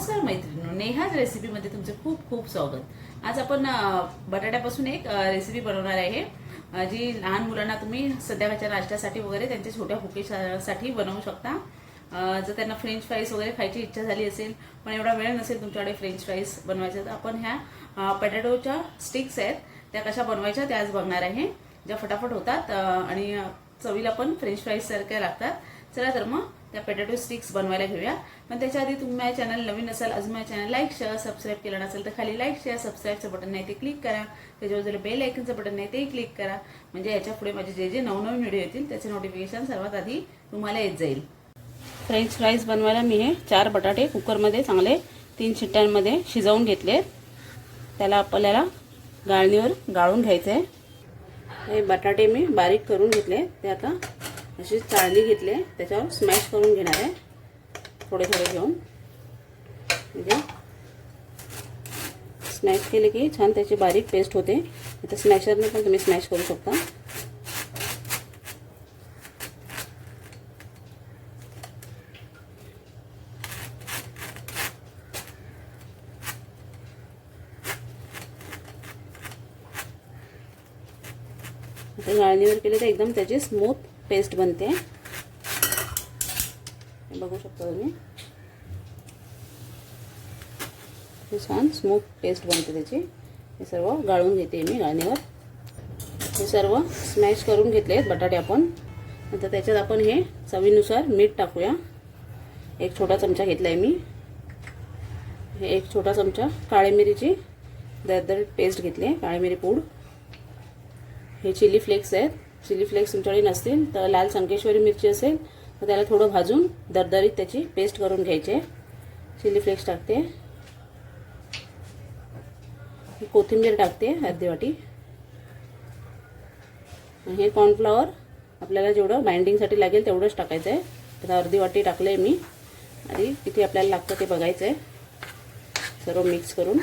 नमस्कार मैत्रिणी नेहाज रेसिपीमध्ये तुमचं खूप खूप स्वागत. आज आपण बटाट्यापासून एक रेसिपी बनवणार आहे. जी लहान मुलांना तुम्ही संध्याकाळच्या नाश्त्यासाठी वगैरे त्यांच्या छोट्या कुकीसाठी बनवू शकता. जर त्यांना फ्रेंच फ्राईज वगैरे खायची इच्छा झाली असेल पण एवढा वेळ नसेल तुमच्याकडे फ्रेंच फ्राईज बनवायचं तर आपण ह्या अ, पटॅटोच्या स्टिक्स आहेत त्या कशा बनवायच्या त्या आज बघणार आहे. ज्या फटाफट होतात आणि चवीला पण फ्रेंच फ्राईजसारख्या लागतात. चला तर मग त्या पोटॅटो स्टिक्स बनवायला घेऊया. पण त्याच्या आधी तुम्ही माझ्या चॅनल नवीन असाल अजून माझ्या चॅनल लाईक शेअर सबस्क्राईब केलं नसेल तर खाली लाईक शेअर सबस्क्राईबचं बटन नाही ते क्लिक करा. त्याच्यावर जर बेल आयकनचं बटन नाही ते क्लिक करा. म्हणजे याच्यापुढे माझे जे जे नवनवीन व्हिडिओ येतील त्याचे नोटिफिकेशन सर्वात आधी तुम्हाला येत जाईल. फ्रेंच फ्राईज बनवायला मी हे चार बटाटे कुकरमध्ये चांगले तीन शिट्ट्यांमध्ये शिजवून घेतले त्याला आपल्याला गाळणीवर गाळून घ्यायचं आहे हे बटाटे मी बारीक करून घेतले ते आता अशी चाळणी घेतले त्याच्यावर आहे. थोडे थोडे घेऊन. म्हणजे स्मॅश केले की छान बारीक पेस्ट होते. आता स्मॅशरने पण तुम्ही स्मॅश करू शकता. गाळणीवर केले तर एकदम स्मूथ पेस्ट बनते. बघू शकता तुम्ही. छान स्मूथ पेस्ट बनते त्याची. हे सर्व गाळून घेते मी गाळणीवर. हे सर्व स्मॅश करून घेतले आहेत बटाटे आपण. नंतर त्याच्यात आपण हे चवीनुसार मीठ टाकूया. एक छोटा चमचा घेतला आहे मी. हे एक छोटा चमचा काळी मिरीची दरदर पेस्ट घेतली आहे काळी मिरी पूड. हे चिली फ्लेक्स आहेत. चिली फ्लेक्स तुमच्याकडे नसतील तर लाल संकेश्वरी मिरची असेल तर त्याला थोडं भाजून दरदरीत त्याची पेस्ट करून घ्यायची आहे. चिली फ्लेक्स टाकते. कोथिंबीर टाकते अर्धी वाटी. हे कॉर्नफ्लॉवर आपल्याला जेवढं बाइंडिंगसाठी लागेल तेवढंच टाकायचं आहे आता अर्धी वाटी टाकलं आहे मी. आधी किती आपल्याला लागतं ते बघायचं आहे सर्व मिक्स करून.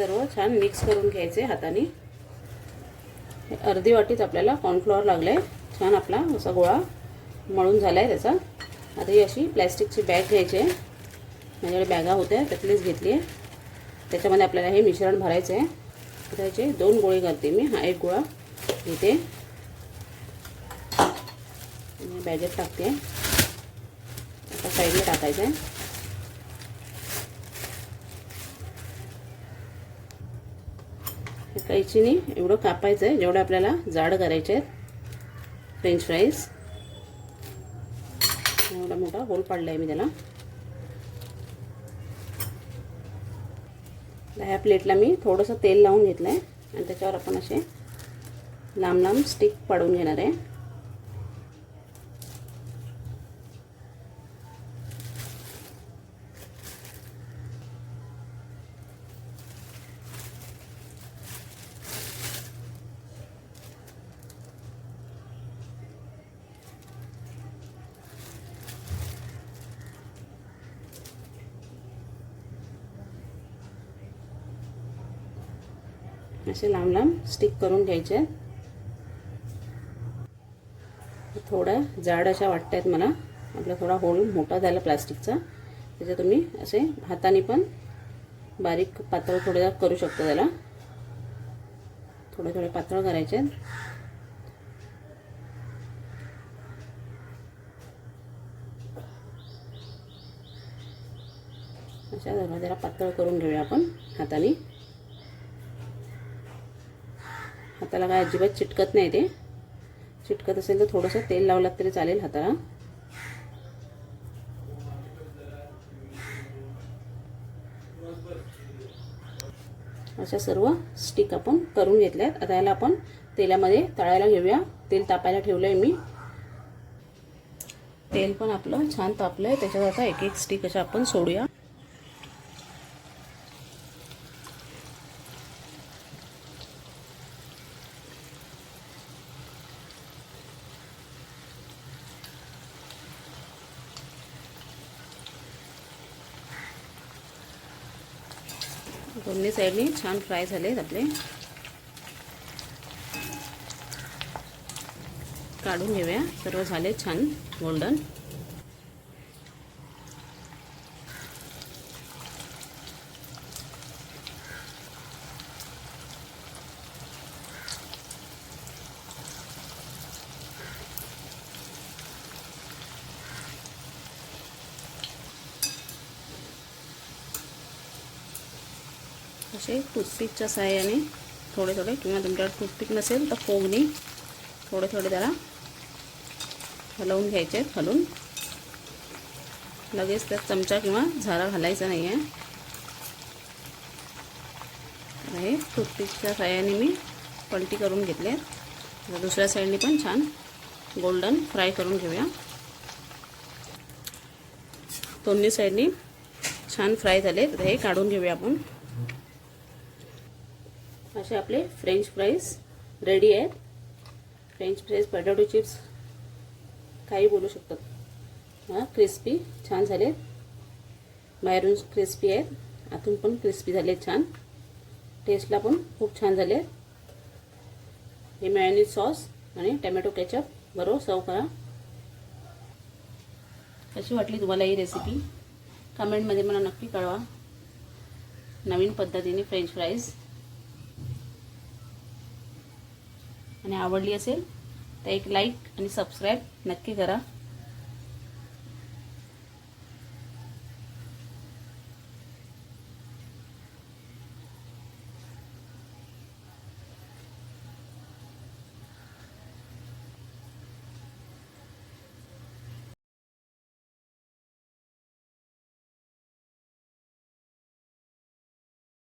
सर्व छान मिक्स करून घ्यायचे हाताने. अर्धी वाटीच आपल्याला कॉर्नफ्लॉवर लागलं आहे छान आपला असा गोळा मळून झाला आहे त्याचा. आता ही अशी प्लॅस्टिकची बॅग घ्यायची. आहे माझ्याकडे बॅगा होत्या त्यातलीच घेतली आहे त्याच्यामध्ये आपल्याला हे मिश्रण भरायचं आहे त्याचे दोन गोळे घालते मी. हा एक गोळा घेते. बॅगेत टाकते. आता साईडला टाकायचं आहे कैचीने एवढं कापायचं आहे जेवढं आपल्याला जाड करायचे आहेत. फ्रेंच फ्राईज एवढा मोठा होल पाडला आहे मी त्याला. ह्या प्लेटला मी थोडंसं तेल लावून घेतलं आहे आणि त्याच्यावर आपण असे लांब लांब स्टिक पाडून घेणार आहे. असे लांब लांब स्टिक करून घ्यायचे. आहेत थोड्या जाड अशा वाटत आहेत मला. आपला थोडा होल मोठा झाला प्लास्टिकचा. त्याचे तुम्ही असे हाताने पण बारीक पातळ थोडे करू शकता त्याला. थोडे थोडे पातळ करायचे. आहेत अशा जरा जरा पातळ करून घेऊया आपण हाताने. हाताला काय अजिबात चिटकत नाही ते. चिटकत असेल तर थोडंसं तेल लावलं तरी चालेल हाताला. अशा सर्व स्टिक आपण करून घेतल्यात. आता याला आपण तेलामध्ये तळायला घेऊया. तेल तापायला ठेवलं आहे मी. तेल पण आपलं छान तापलं आहे त्याच्यात आता एक एक स्टिक अशा आपण सोडूया. दोन्ही साईडने छान फ्राय झालेत आपले. काढून घेऊया. सर्व झाले छान गोल्डन असे टूथपिकच्या सहाय्याने थोडे थोडे किंवा तुमच्याकडे टूथपिक नसेल तर फोगनी थोडे थोडे त्याला हलवून घ्यायचे आहेत हलवून. लगेच त्यात चमचा किंवा झारा घालायचा नाही आहे हे टूथपिकच्या सहाय्याने मी पलटी करून घेतले दुसऱ्या साईडने पण छान गोल्डन फ्राय करून घेऊया. दोन्ही साईडनी छान फ्राय झाले तर हे काढून घेऊया आपण. असे आपले फ्रेंच फ्राईज रेडी आहेत. फ्रेंच फ्राईज बटाटो चिप्स काही बोलू शकतात. हां क्रिस्पी छान झाले. बाहेरून क्रिस्पी आहेत. आतून पण क्रिस्पी झाले छान. टेस्टला पण खूप छान झाले. हे मॅयोनीज सॉस आणि टमॅटो केचप बरोबर सर्व करा. कशी वाटली तुम्हाला ही रेसिपी कमेंटमध्ये मला नक्की कळवा. नवीन पद्धतीने फ्रेंच फ्राईज आणि आवडली असेल तर एक लाईक आणि सबस्क्राईब नक्की करा.